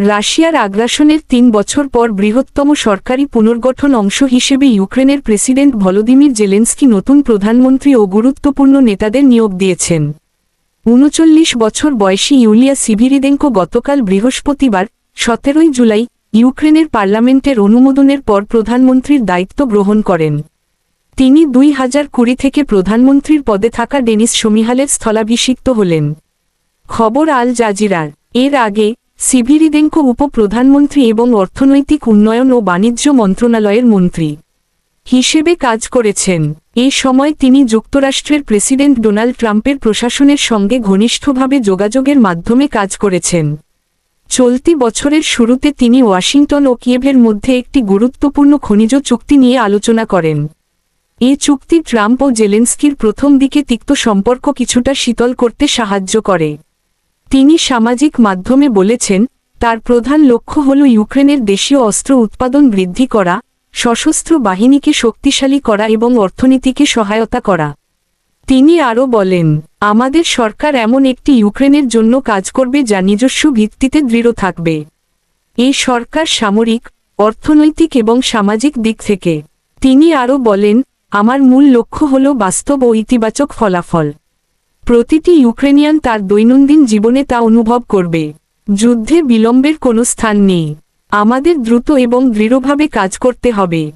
রাশিয়ার আগ্রাসনের তিন বছর পর বৃহত্তম সরকারি পুনর্গঠন অংশ হিসেবে ইউক্রেনের প্রেসিডেন্ট ভলোদিমির জেলেন্সকি নতুন প্রধানমন্ত্রী ও গুরুত্বপূর্ণ নেতাদের নিয়োগ দিয়েছেন। উনচল্লিশ বছর বয়সী ইউলিয়া সিভিরিদেঙ্কো গতকাল বৃহস্পতিবার, সতেরোই জুলাই, ইউক্রেনের পার্লামেন্টের অনুমোদনের পর প্রধানমন্ত্রীর দায়িত্ব গ্রহণ করেন। তিনি দুই হাজার কুড়ি থেকে প্রধানমন্ত্রীর পদে থাকা ডেনিস শমিহালের স্থলাভিষিক্ত হলেন। খবর আল জাজিরার। এর আগে সিভিরিদেঙ্কো উপপ্রধানমন্ত্রী এবং অর্থনৈতিক উন্নয়ন ও বাণিজ্য মন্ত্রণালয়ের মন্ত্রী হিসেবে কাজ করেছেন। এ সময় তিনি যুক্তরাষ্ট্রের প্রেসিডেন্ট ডোনাল্ড ট্রাম্পের প্রশাসনের সঙ্গে ঘনিষ্ঠভাবে যোগাযোগের মাধ্যমে কাজ করেছেন। চলতি বছরের শুরুতে তিনি ওয়াশিংটন ও কিয়েভের মধ্যে একটি গুরুত্বপূর্ণ খনিজ চুক্তি নিয়ে আলোচনা করেন। এ চুক্তি ট্রাম্প ও জেলেন্সকির প্রথম দিকে তিক্ত সম্পর্ক কিছুটা শীতল করতে সাহায্য করে। তিনি সামাজিক মাধ্যমে বলেছেন, তার প্রধান লক্ষ্য হল ইউক্রেনের দেশীয় অস্ত্র উৎপাদন বৃদ্ধি করা, সশস্ত্র বাহিনীকে শক্তিশালী করা এবং অর্থনীতিকে সহায়তা করা। তিনি আরও বলেন, আমাদের সরকার এমন একটি ইউক্রেনের জন্য কাজ করবে যা নিজস্ব ভিত্তিতে দৃঢ় থাকবে। এই সরকার সামরিক, অর্থনৈতিক এবং সামাজিক দিক থেকে। তিনি আরও বলেন, আমার মূল লক্ষ্য হল বাস্তব ও ইতিবাচক ফলাফল। প্রতিটি ইউক্রেনিয়ান তার দৈনন্দিন জীবনে তা অনুভব করবে। যুদ্ধে বিলম্বের কোনো স্থান নেই। আমাদের দ্রুত এবং দৃঢ়ভাবে কাজ করতে হবে।